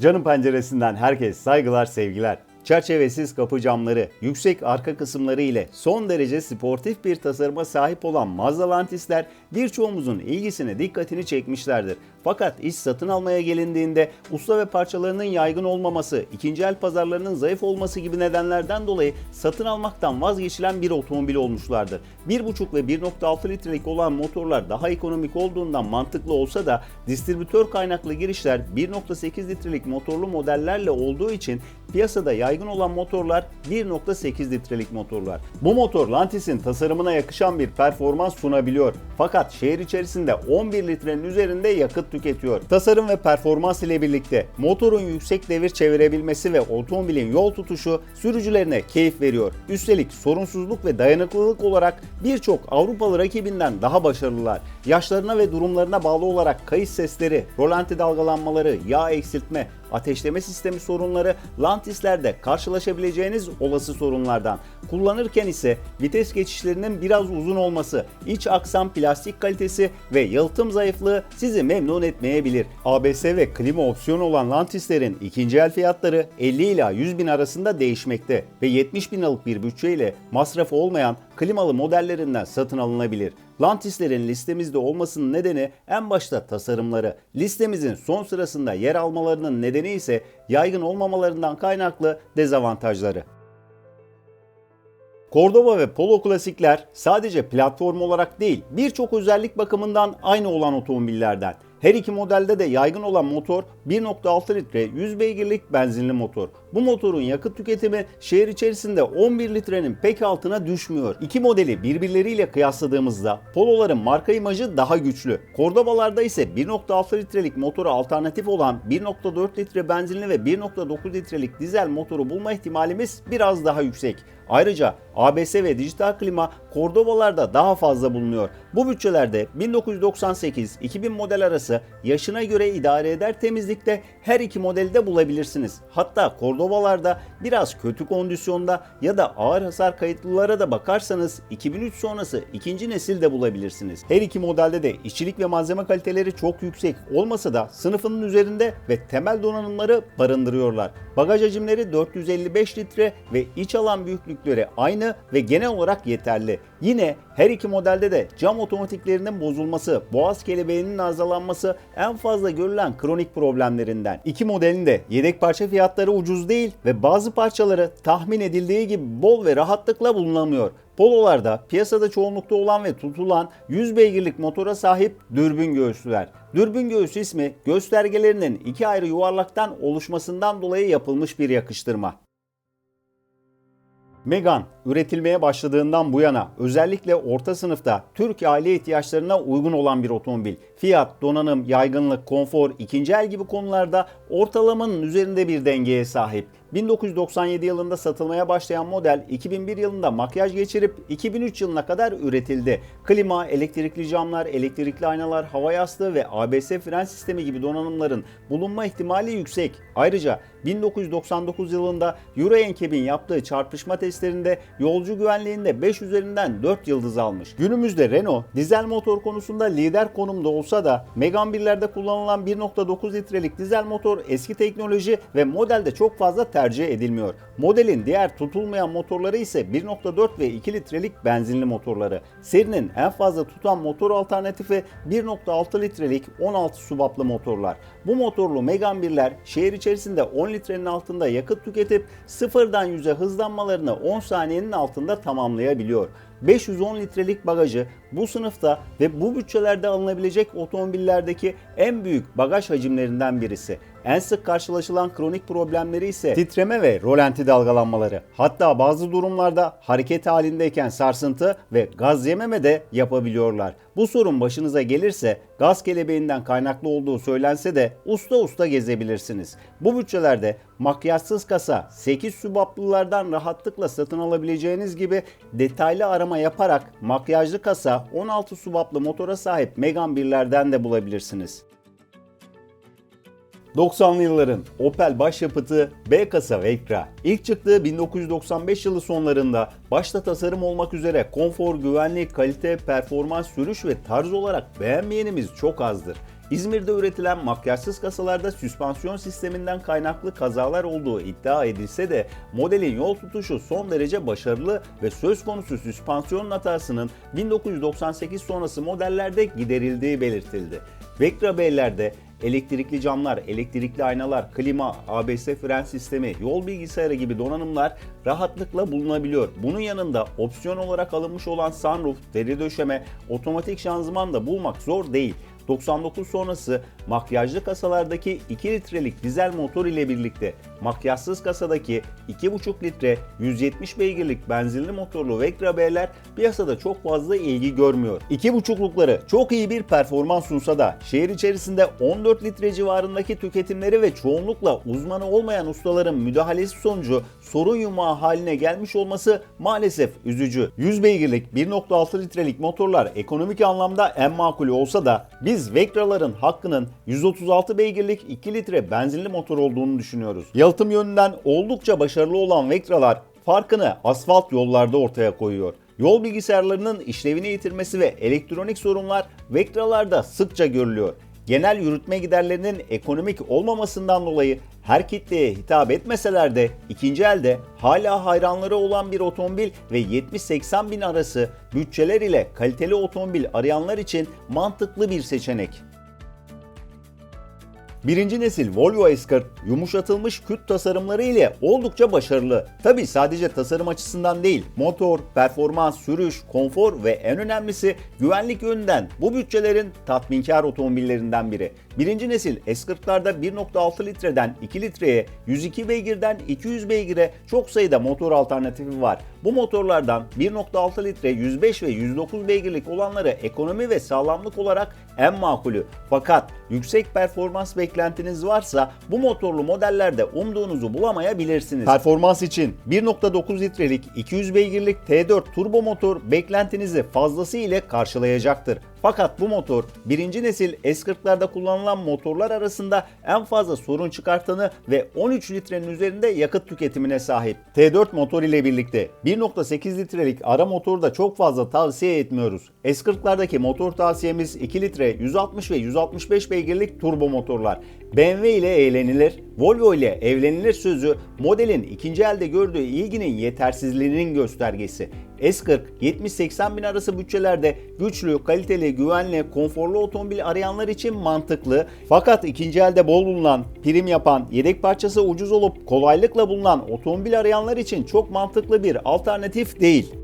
Canım penceresinden herkes saygılar sevgiler. Çerçevesiz kapı camları, yüksek arka kısımları ile son derece sportif bir tasarıma sahip olan Mazda Lantisler birçoğumuzun ilgisini, dikkatini çekmişlerdir. Fakat iş satın almaya gelindiğinde usta ve parçalarının yaygın olmaması, ikinci el pazarlarının zayıf olması gibi nedenlerden dolayı satın almaktan vazgeçilen bir otomobil olmuşlardır. 1.5 ve 1.6 litrelik olan motorlar daha ekonomik olduğundan mantıklı olsa da distribütör kaynaklı girişler 1.8 litrelik motorlu modellerle olduğu için piyasada yaygın olan motorlar 1.8 litrelik motorlar. Bu motor Lantis'in tasarımına yakışan bir performans sunabiliyor. Fakat şehir içerisinde 11 litrenin üzerinde yakıt tüketiyor. Tasarım ve performans ile birlikte motorun yüksek devir çevirebilmesi ve otomobilin yol tutuşu sürücülerine keyif veriyor. Üstelik sorunsuzluk ve dayanıklılık olarak birçok Avrupalı rakibinden daha başarılılar. Yaşlarına ve durumlarına bağlı olarak kayış sesleri, rolanti dalgalanmaları, yağ eksiltme, ateşleme sistemi sorunları Lantis'lerde karşılaşabileceğiniz olası sorunlardan. Kullanırken ise vites geçişlerinin biraz uzun olması, iç aksam plastik kalitesi ve yalıtım zayıflığı sizi memnun etmeyebilir. ABS ve klima opsiyonu olan Lantis'lerin ikinci el fiyatları 50 ila 100 bin arasında değişmekte ve 70 bin liralık bir bütçeyle masrafı olmayan klimalı modellerinden satın alınabilir. Lantislerin listemizde olmasının nedeni en başta tasarımları. Listemizin son sırasında yer almalarının nedeni ise yaygın olmamalarından kaynaklı dezavantajları. Cordoba ve Polo klasikler sadece platform olarak değil birçok özellik bakımından aynı olan otomobillerden. Her iki modelde de yaygın olan motor 1.6 litre 100 beygirlik benzinli motor. Bu motorun yakıt tüketimi şehir içerisinde 11 litrenin pek altına düşmüyor. İki modeli birbirleriyle kıyasladığımızda Polo'ların marka imajı daha güçlü. Cordoba'larda ise 1.6 litrelik motora alternatif olan 1.4 litre benzinli ve 1.9 litrelik dizel motoru bulma ihtimalimiz biraz daha yüksek. Ayrıca ABS ve dijital klima Cordoba'larda daha fazla bulunuyor. Bu bütçelerde 1998-2000 model arası yaşına göre idare eder temizlikte her iki modeli de bulabilirsiniz. Hatta Cordoba'larda biraz kötü kondisyonda ya da ağır hasar kayıtlılara da bakarsanız 2003 sonrası ikinci nesil de bulabilirsiniz. Her iki modelde de işçilik ve malzeme kaliteleri çok yüksek olmasa da sınıfının üzerinde ve temel donanımları barındırıyorlar. Bagaj hacimleri 455 litre ve iç alan büyüklükleri aynı ve genel olarak yeterli. Yine her iki modelde de cam otomatiklerinin bozulması, boğaz kelebeğinin arızalanması en fazla görülen kronik problemlerinden. İki modelin de yedek parça fiyatları ucuz değil ve bazı parçaları tahmin edildiği gibi bol ve rahatlıkla bulunamıyor. Pololarda piyasada çoğunlukta olan ve tutulan 100 beygirlik motora sahip dürbün göğüslüler. Dürbün göğüsü ismi göstergelerinin iki ayrı yuvarlaktan oluşmasından dolayı yapılmış bir yakıştırma. Megane üretilmeye başladığından bu yana özellikle orta sınıfta Türk aile ihtiyaçlarına uygun olan bir otomobil. Fiyat, donanım, yaygınlık, konfor, ikinci el gibi konularda ortalamanın üzerinde bir dengeye sahip. 1997 yılında satılmaya başlayan model 2001 yılında makyaj geçirip 2003 yılına kadar üretildi. Klima, elektrikli camlar, elektrikli aynalar, hava yastığı ve ABS fren sistemi gibi donanımların bulunma ihtimali yüksek. Ayrıca 1999 yılında Euro NCAP'in yaptığı çarpışma testlerinde yolcu güvenliğinde 5 üzerinden 4 yıldız almış. Günümüzde Renault dizel motor konusunda lider konumda olsa da Megane 1'lerde kullanılan 1.9 litrelik dizel motor eski teknoloji ve modelde çok fazla tercih edilmiyor. Modelin diğer tutulmayan motorları ise 1.4 ve 2 litrelik benzinli motorları. Serinin en fazla tutan motor alternatifi 1.6 litrelik 16 subaplı motorlar. Bu motorlu Megane 1'ler şehir içerisinde 10 litrenin altında yakıt tüketip sıfırdan 100'e hızlanmalarını 10 saniyenin altında tamamlayabiliyor. 510 litrelik bagajı bu sınıfta ve bu bütçelerde alınabilecek otomobillerdeki en büyük bagaj hacimlerinden birisi. En sık karşılaşılan kronik problemleri ise titreme ve rolanti dalgalanmaları. Hatta bazı durumlarda hareket halindeyken sarsıntı ve gaz yememe de yapabiliyorlar. Bu sorun başınıza gelirse gaz kelebeğinden kaynaklı olduğu söylense de usta usta gezebilirsiniz. Bu bütçelerde makyajsız kasa 8 subaplılardan rahatlıkla satın alabileceğiniz gibi detaylı arama yaparak makyajlı kasa 16 subaplı motora sahip Megane 1'lerden de bulabilirsiniz. 90'lı yılların Opel başyapıtı B kasa Vectra. İlk çıktığı 1995 yılı sonlarında başta tasarım olmak üzere konfor, güvenlik, kalite, performans, sürüş ve tarz olarak beğenmeyenimiz çok azdır. İzmir'de üretilen makyajsız kasalarda süspansiyon sisteminden kaynaklı kazalar olduğu iddia edilse de modelin yol tutuşu son derece başarılı ve söz konusu süspansiyon hatasının 1998 sonrası modellerde giderildiği belirtildi. Vectra B'lerde elektrikli camlar, elektrikli aynalar, klima, ABS fren sistemi, yol bilgisayarı gibi donanımlar rahatlıkla bulunabiliyor. Bunun yanında opsiyon olarak alınmış olan sunroof, deri döşeme, otomatik şanzıman da bulmak zor değil. 99 sonrası makyajlı kasalardaki 2 litrelik dizel motor ile birlikte makyajsız kasadaki 2,5 litre 170 beygirlik benzinli motorlu Vectra B'ler piyasada çok fazla ilgi görmüyor. 2,5'lukları çok iyi bir performans sunsa da şehir içerisinde 14 litre civarındaki tüketimleri ve çoğunlukla uzmanı olmayan ustaların müdahalesi sonucu sorun yumağı haline gelmiş olması maalesef üzücü. 100 beygirlik 1.6 litrelik motorlar ekonomik anlamda en makulü olsa da biz Vectra'ların hakkının 136 beygirlik 2 litre benzinli motor olduğunu düşünüyoruz. Yalıtım yönünden oldukça başarılı olan Vectra'lar farkını asfalt yollarda ortaya koyuyor. Yol bilgisayarlarının işlevini yitirmesi ve elektronik sorunlar Vectra'larda sıkça görülüyor. Genel yürütme giderlerinin ekonomik olmamasından dolayı her kitleye hitap etmeseler de ikinci elde hala hayranları olan bir otomobil ve 70-80 bin arası bütçeler ile kaliteli otomobil arayanlar için mantıklı bir seçenek. Birinci nesil Volvo S40 yumuşatılmış küt tasarımları ile oldukça başarılı. Tabi sadece tasarım açısından değil, motor, performans, sürüş, konfor ve en önemlisi güvenlik yönünden bu bütçelerin tatminkar otomobillerinden biri. Birinci nesil S40'larda 1.6 litreden 2 litreye, 102 beygirden 200 beygire çok sayıda motor alternatifi var. Bu motorlardan 1.6 litre 105 ve 109 beygirlik olanları ekonomi ve sağlamlık olarak en makulü. Fakat yüksek performans beklentiniz varsa bu motorlu modellerde umduğunuzu bulamayabilirsiniz. Performans için 1.9 litrelik 200 beygirlik T4 turbo motor beklentinizi fazlasıyla karşılayacaktır. Fakat bu motor birinci nesil S40'larda kullanılan motorlar arasında en fazla sorun çıkartanı ve 13 litrenin üzerinde yakıt tüketimine sahip. T4 motor ile birlikte 1.8 litrelik ara motoru da çok fazla tavsiye etmiyoruz. S40'lardaki motor tavsiyemiz 2 litre 160 ve 165 beygirlik turbo motorlar. BMW ile eğlenilir, Volvo ile evlenilir sözü modelin ikinci elde gördüğü ilginin yetersizliğinin göstergesi. S40 70-80 bin arası bütçelerde güçlü, kaliteli, güvenli, konforlu otomobil arayanlar için mantıklı. Fakat ikinci elde bol bulunan, prim yapan, yedek parçası ucuz olup kolaylıkla bulunan otomobil arayanlar için çok mantıklı bir alternatif değil.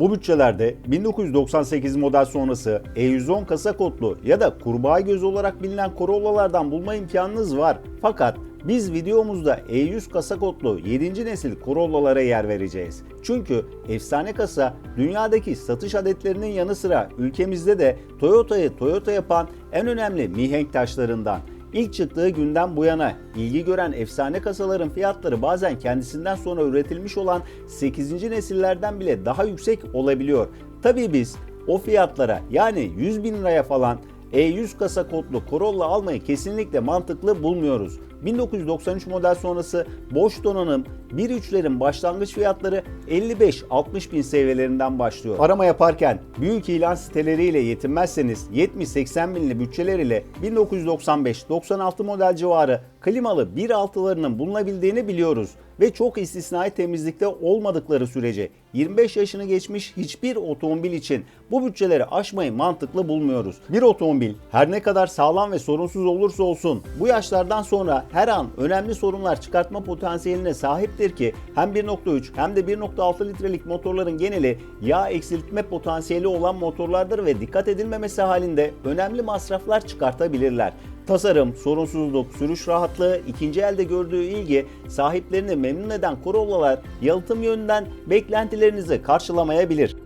Bu bütçelerde 1998 model sonrası E110 kasa kodlu ya da kurbağa göz olarak bilinen Corolla'lardan bulma imkanınız var. Fakat biz videomuzda E100 kasa kodlu 7. nesil Corolla'lara yer vereceğiz. Çünkü efsane kasa dünyadaki satış adetlerinin yanı sıra ülkemizde de Toyota'yı Toyota yapan en önemli mihenk taşlarından. İlk çıktığı günden bu yana ilgi gören efsane kasaların fiyatları bazen kendisinden sonra üretilmiş olan 8. nesillerden bile daha yüksek olabiliyor. Tabii biz o fiyatlara yani 100 bin liraya falan E100 kasa kodlu Corolla almayı kesinlikle mantıklı bulmuyoruz. 1993 model sonrası boş donanım 1.3'lerin başlangıç fiyatları 55-60 bin seviyelerinden başlıyor. Arama yaparken büyük ilan siteleriyle yetinmezseniz 70-80 binli bütçeler ile 1995-96 model civarı klimalı 1.6'larının bulunabildiğini biliyoruz ve çok istisnai temizlikte olmadıkları sürece 25 yaşını geçmiş hiçbir otomobil için bu bütçeleri aşmayı mantıklı bulmuyoruz. Bir otomobil her ne kadar sağlam ve sorunsuz olursa olsun bu yaşlardan sonra her an önemli sorunlar çıkartma potansiyeline sahiptir ki hem 1.3 hem de 1.6 litrelik motorların geneli yağ eksiltme potansiyeli olan motorlardır ve dikkat edilmemesi halinde önemli masraflar çıkartabilirler. Tasarım, sorunsuzluk, sürüş rahatlığı, ikinci elde gördüğü ilgi sahiplerini memnun eden Corolla'lar yalıtım yönünden beklentilerinizi karşılamayabilir.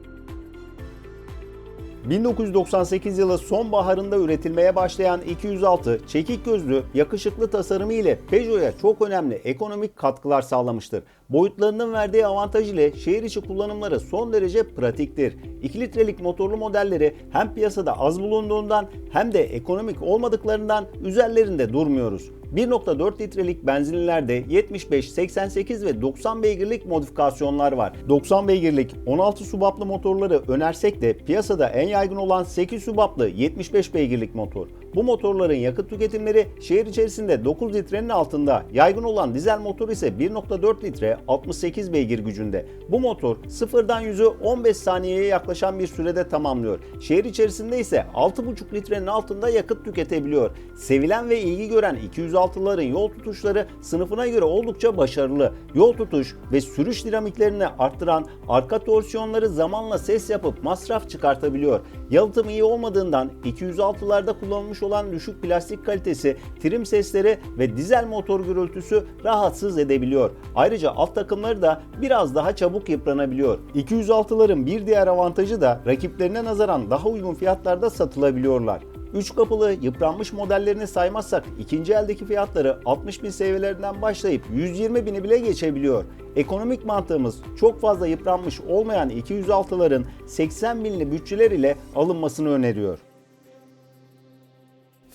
1998 yılı sonbaharında üretilmeye başlayan 206 çekik gözlü, yakışıklı tasarımı ile Peugeot'a çok önemli ekonomik katkılar sağlamıştır. Boyutlarının verdiği avantaj ile şehir içi kullanımları son derece pratiktir. 2 litrelik motorlu modelleri hem piyasada az bulunduğundan hem de ekonomik olmadıklarından üzerlerinde durmuyoruz. 1.4 litrelik benzinlilerde 75, 88 ve 90 beygirlik modifikasyonlar var. 90 beygirlik 16 subaplı motorları önersek de piyasada en yaygın olan 8 subaplı 75 beygirlik motor. Bu motorların yakıt tüketimleri şehir içerisinde 9 litrenin altında. Yaygın olan dizel motor ise 1.4 litre 68 beygir gücünde. Bu motor sıfırdan 100'ü 15 saniyeye yaklaşan bir sürede tamamlıyor. Şehir içerisinde ise 6.5 litrenin altında yakıt tüketebiliyor. Sevilen ve ilgi gören 206'ların yol tutuşları sınıfına göre oldukça başarılı. Yol tutuş ve sürüş dinamiklerini arttıran arka torsiyonları zamanla ses yapıp masraf çıkartabiliyor. Yalıtım iyi olmadığından 206'larda kullanılmış olan düşük plastik kalitesi, trim sesleri ve dizel motor gürültüsü rahatsız edebiliyor. Ayrıca alt takımları da biraz daha çabuk yıpranabiliyor. 206'ların bir diğer avantajı da rakiplerine nazaran daha uygun fiyatlarda satılabiliyorlar. 3 kapılı yıpranmış modellerini saymazsak ikinci eldeki fiyatları 60 bin seviyelerinden başlayıp 120 bini bile geçebiliyor. Ekonomik mantığımız çok fazla yıpranmış olmayan 206'ların 80 binli bütçeler ile alınmasını öneriyor.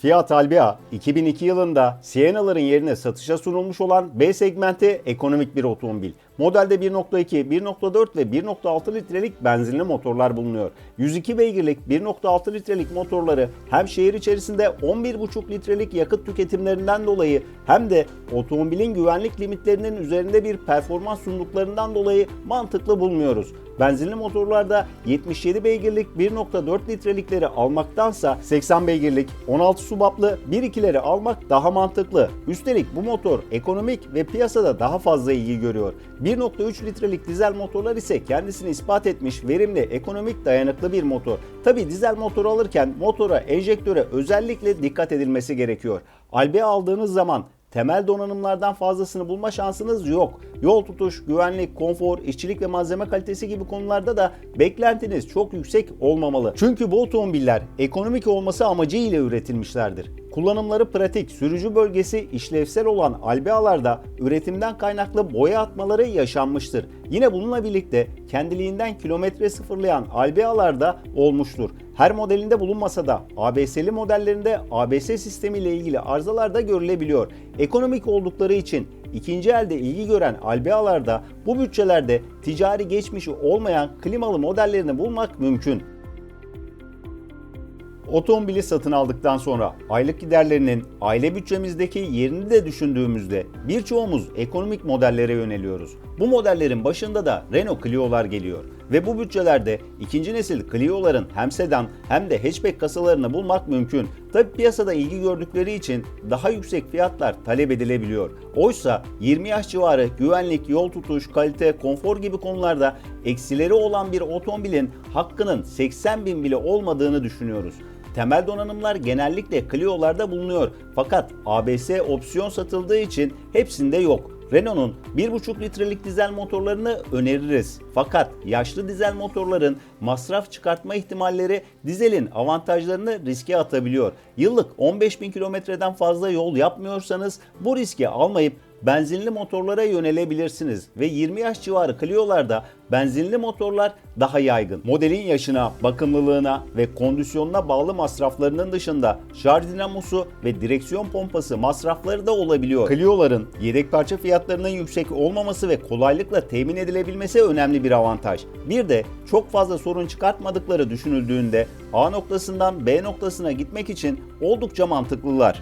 Fiat Albea 2002 yılında Siena'ların yerine satışa sunulmuş olan B segmenti ekonomik bir otomobil. Modelde 1.2, 1.4 ve 1.6 litrelik benzinli motorlar bulunuyor. 102 beygirlik 1.6 litrelik motorları hem şehir içerisinde 11.5 litrelik yakıt tüketimlerinden dolayı hem de otomobilin güvenlik limitlerinin üzerinde bir performans sunduklarından dolayı mantıklı bulmuyoruz. Benzinli motorlarda 77 beygirlik 1.4 litrelikleri almaktansa 80 beygirlik 16 subaplı 1.2'leri almak daha mantıklı. Üstelik bu motor ekonomik ve piyasada daha fazla ilgi görüyor. 1.3 litrelik dizel motorlar ise kendisini ispat etmiş verimli, ekonomik, dayanıklı bir motor. Tabi dizel motor alırken motora, enjektöre özellikle dikkat edilmesi gerekiyor. Albea aldığınız zaman temel donanımlardan fazlasını bulma şansınız yok. Yol tutuş, güvenlik, konfor, işçilik ve malzeme kalitesi gibi konularda da beklentiniz çok yüksek olmamalı. Çünkü bu otomobiller ekonomik olması amacıyla üretilmişlerdir. Kullanımları pratik, sürücü bölgesi işlevsel olan Albea'larda üretimden kaynaklı boya atmaları yaşanmıştır. Yine bununla birlikte kendiliğinden kilometre sıfırlayan Albea'larda olmuştur. Her modelinde bulunmasa da ABS'li modellerinde ABS sistemiyle ilgili arızalar da görülebiliyor. Ekonomik oldukları için ikinci elde ilgi gören Albea'larda bu bütçelerde ticari geçmişi olmayan klimalı modellerini bulmak mümkün. Otomobili satın aldıktan sonra aylık giderlerinin aile bütçemizdeki yerini de düşündüğümüzde birçoğumuz ekonomik modellere yöneliyoruz. Bu modellerin başında da Renault Clio'lar geliyor ve bu bütçelerde ikinci nesil Clio'ların hem sedan hem de hatchback kasalarını bulmak mümkün. Tabi piyasada ilgi gördükleri için daha yüksek fiyatlar talep edilebiliyor. Oysa 20 yaş civarı güvenlik, yol tutuş, kalite, konfor gibi konularda eksileri olan bir otomobilin hakkının 80 bin bile olmadığını düşünüyoruz. Temel donanımlar genellikle Clio'larda bulunuyor fakat ABS opsiyon satıldığı için hepsinde yok. Renault'un 1.5 litrelik dizel motorlarını öneririz. Fakat yaşlı dizel motorların masraf çıkartma ihtimalleri dizelin avantajlarını riske atabiliyor. Yıllık 15.000 kilometreden fazla yol yapmıyorsanız bu riski almayıp benzinli motorlara yönelebilirsiniz ve 20 yaş civarı Clio'larda benzinli motorlar daha yaygın. Modelin yaşına, bakımlılığına ve kondisyonuna bağlı masraflarının dışında şarj dinamosu ve direksiyon pompası masrafları da olabiliyor. Clio'ların yedek parça fiyatlarının yüksek olmaması ve kolaylıkla temin edilebilmesi önemli bir avantaj. Bir de çok fazla sorun çıkartmadıkları düşünüldüğünde A noktasından B noktasına gitmek için oldukça mantıklılar.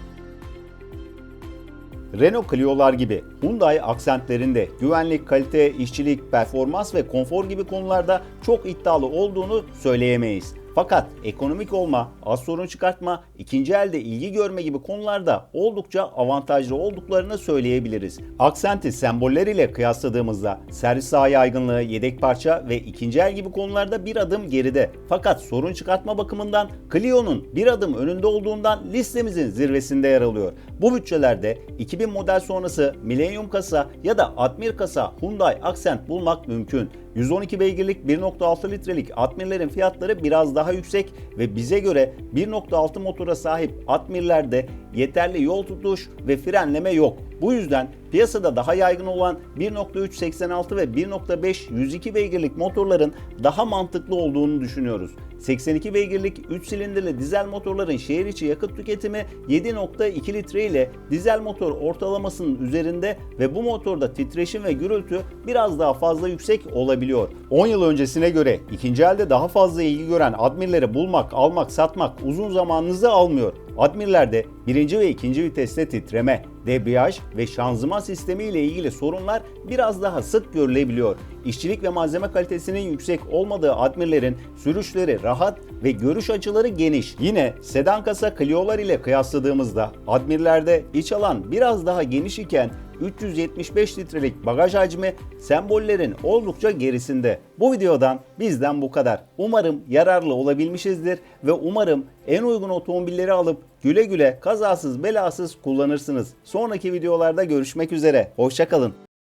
Renault Clio'lar gibi Hyundai aksentlerinde güvenlik, kalite, işçilik, performans ve konfor gibi konularda çok iddialı olduğunu söyleyemeyiz. Fakat ekonomik olma, az sorun çıkartma, ikinci elde ilgi görme gibi konularda oldukça avantajlı olduklarını söyleyebiliriz. Aksenti sembolleriyle kıyasladığımızda servis saha yaygınlığı, yedek parça ve ikinci el gibi konularda bir adım geride. Fakat sorun çıkartma bakımından Clio'nun bir adım önünde olduğundan listemizin zirvesinde yer alıyor. Bu bütçelerde 2000 model sonrası Millennium kasa ya da Admir kasa Hyundai Accent bulmak mümkün. 112 beygirlik 1.6 litrelik Admir'lerin fiyatları biraz daha yüksek ve bize göre 1.6 motora sahip Admir'lerde yeterli yol tutuş ve frenleme yok. Bu yüzden piyasada daha yaygın olan 1.386 ve 1.5 102 beygirlik motorların daha mantıklı olduğunu düşünüyoruz. 82 beygirlik 3 silindirli dizel motorların şehir içi yakıt tüketimi 7.2 litre ile dizel motor ortalamasının üzerinde ve bu motorda titreşim ve gürültü biraz daha fazla yüksek olabiliyor. 10 yıl öncesine göre ikinci elde daha fazla ilgi gören Admir'leri bulmak, almak, satmak uzun zamanınızı almıyor. Admir'lerde birinci ve ikinci viteste titreme, debriyaj ve şanzıman sistemi ile ilgili sorunlar biraz daha sık görülebiliyor. İşçilik ve malzeme kalitesinin yüksek olmadığı Admir'lerin sürüşleri rahat ve görüş açıları geniş. Yine sedan kasa Clio'lar ile kıyasladığımızda Admir'lerde iç alan biraz daha geniş iken 375 litrelik bagaj hacmi sembollerin oldukça gerisinde. Bu videodan bizden bu kadar. Umarım yararlı olabilmişizdir ve umarım en uygun otomobilleri alıp güle güle kazasız belasız kullanırsınız. Sonraki videolarda görüşmek üzere. Hoşçakalın.